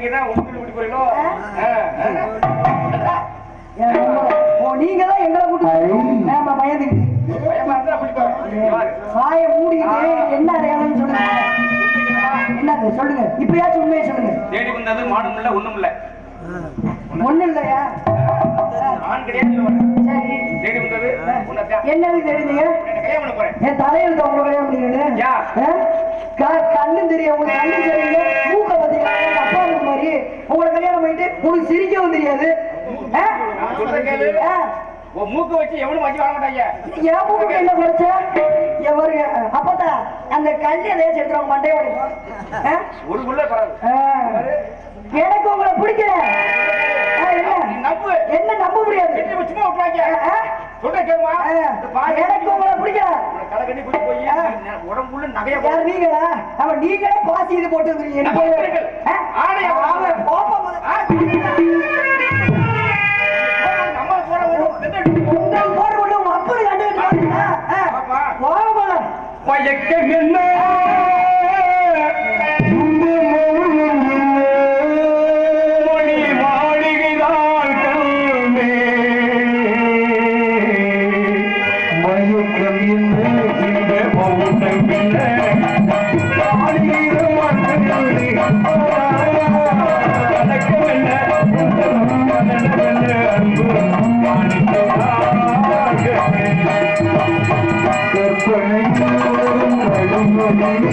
நீங்க தான் விட்டு போறீங்களோ? நீங்க தான் எங்களை கூட்டு நாம பயந்துக்கிட்டு. பயமா இருந்தா அப்படி பாரு. வாயை மூடிக்கிட்டு என்ன அடையாளம்னு சொல்லுங்க. என்னது சொல்லுங்க. இப்பயாச்சும் உண்மையை சொல்லுங்க. தேடி வந்தது மாடும் இல்ல ஒண்ணும் இல்ல. ஒண்ணும் இல்லையா? ஆண் கிடையாது. சரி. தேடி வந்தது. என்னது என். கண்ணும் தெரியும். உங்களுக்கு கண்ணும் தெரியல உங்களுக்கு சிரிக்கவும் தெரியாது மூக்க வச்சு எவனும் வச்சு வாங்க மாட்டாங்க. என் மூக்கு என்ன குறைச்ச? எவரு அப்பத்தா அந்த கல்லை ஏதாச்சும் எடுத்துருவாங்க. ஆ? ஒரு. எனக்கு உங்களை பிடிக்கல. என்ன? எனக்கு உங்களை பிடிக்கல. உடம்புள்ள நகைய யார் நீங்களா? அவ நீங்களே பாசி இது போட்டு வந்துருக்கீங்க எனக்கு நம்ம ஒரு- பெண்கள். கட்டி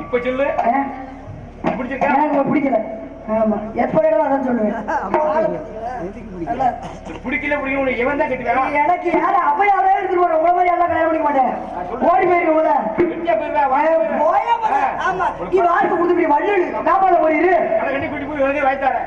இப்ப சொல்லு? பிடிச்சிருக்கா? பிடிக்கல. ஆமா. எப்ப அதான் சொல்லுவேன். பிடிக்கல பிடிக்கல இவன் தான் கட்டுவேன். எனக்கு யாரு? அவையாவே இருக்கு உங்களை மாதிரி எல்லாம் கல்யாணம் பண்ணிக்க மாட்டேன். ஓடி போயிருவா வாங்க ஆமா. நீ வாழ்க்கை கொடுத்து வள்ளு காப்பால போயிரு அதை கட்டி கூட்டி போய் வாய்த்தாரேன்.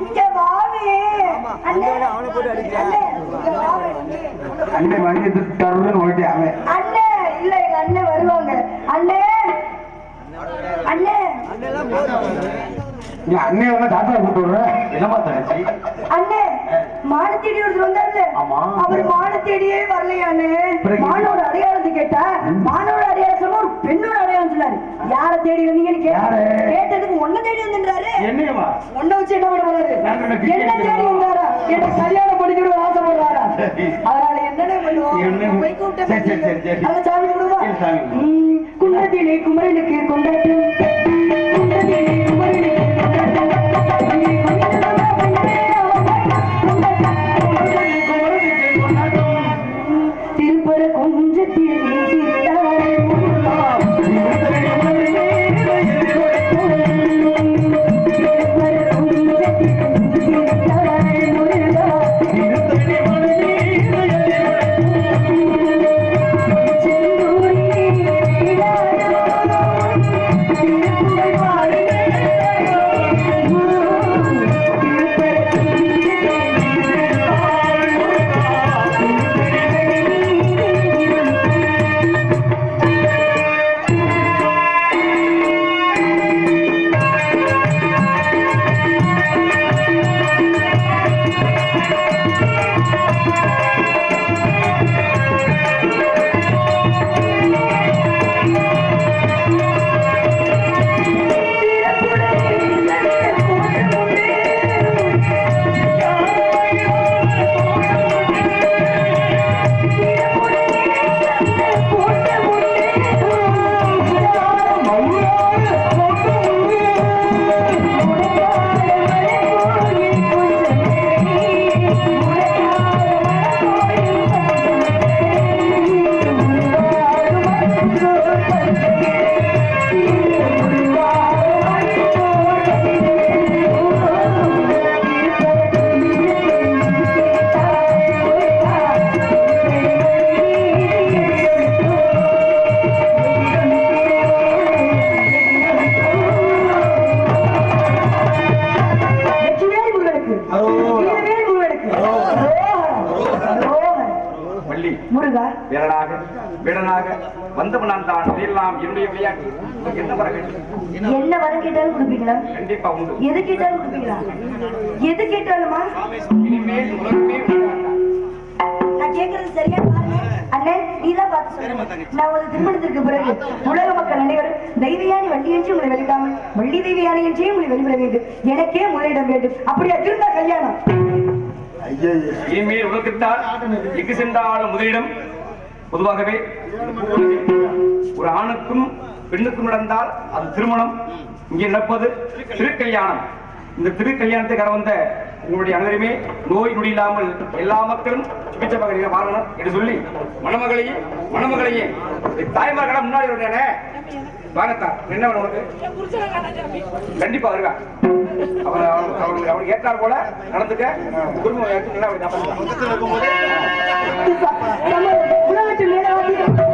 இங்க வாவே அண்ணே அவனை போட்டு அடிக்கிறான். அண்ணே, வண்டியை தருன்னு ஓட்டி அவன். அண்ணே இல்ல எங்க அண்ணன் வருவாங்க. அண்ணே. அண்ணே. நீ அண்ணன் வந்து தாத்தா கூப்பிட்டு விடுற என்னமா தங்கச்சி? அண்ணே மான தேடி ஒருத்தர் வந்தாருல்ல. ஆமா. அவர் மான தேடியே வரலையா அண்ணே. பிறகு? அடையாளத்தை கேட்டா மானோட அடையாளம் சொன்னா ஒரு பெண்ணோட அடையாளம் சொன்னாரு யார தேடி வந்தீங்கன்னு யாரு? கேட்ட கேட்டதுக்கு ஒன்ன தேடி வந்துன்றாரு ஒன்ன வச்சு என்ன பண்ண போறாரு என்ன என்ன தேடி? வந்தாரா எனக்கு கல்யாணம் பண்ணிக்கணும் ஆசைப்படுறாரா. அதனால என்னென்ன பண்ணுவோம் என்ன? போய் கூப்பிட்டு சாமி விடுவா சரி, சாமி கும்பிடு. குன்றத்திலே குமரனுக்கு கொண்டாட்டம் வீரனாக வீரனாக வந்தவனான் தான் எல்லாம் என்னுடைய விளையாட்டு. என்ன வர வேண்டும் என்ன வரம் கேட்டாலும் கொடுப்பீங்களா? கண்டிப்பா உண்டு. எது கேட்டாலும் கொடுப்பீங்களா? எது கேட்டாலுமா? இனிமேல் உலகமே. நான் கேக்குறது சரியா பாருங்க. அண்ணே நீதான் பார்த்து சொல்லுங்க நான் ஒரு திருமணத்திற்கு பிறகு உலக மக்கள் அனைவரும் தெய்வயானி வள்ளி என்று உங்களை வெளிக்காமல் வள்ளி தெய்வயானி என்றே உங்களை வெளிவிட வேண்டும். எனக்கே முதலிடம் வேண்டும். அப்படியா? இருந்தா கல்யாணம். ஐயா இனிமேல் உலகத்தான் எங்கு சென்றாலும் முதலிடம் பொதுவாகவே ஒரு ஆணுக்கும் பெண்ணுக்கும் நடந்தால் அது திருமணம் இங்கே நடப்பது திருக்கல்யாணம். இந்த திருக்கல்யாணத்தை கர வந்த உங்களுடைய அனைவருமே நோய் நொடி இல்லாமல் எல்லா மக்களும் சுபிச்ச மகளிர வாழணும் என்று சொல்லி மணமகளையே மணமகளையே தாய்மார்களா முன்னாடி உடனே வாங்கத்தான் என்ன உனக்கு? கண்டிப்பா வருவா அவர் அவனுக்கு அவனுக்கு அவருக்கு ஏற்றார் போல நடந்துக்க. குடும்பம் எடுத்து நல்லா அப்படி நடந்துக்கலாம்.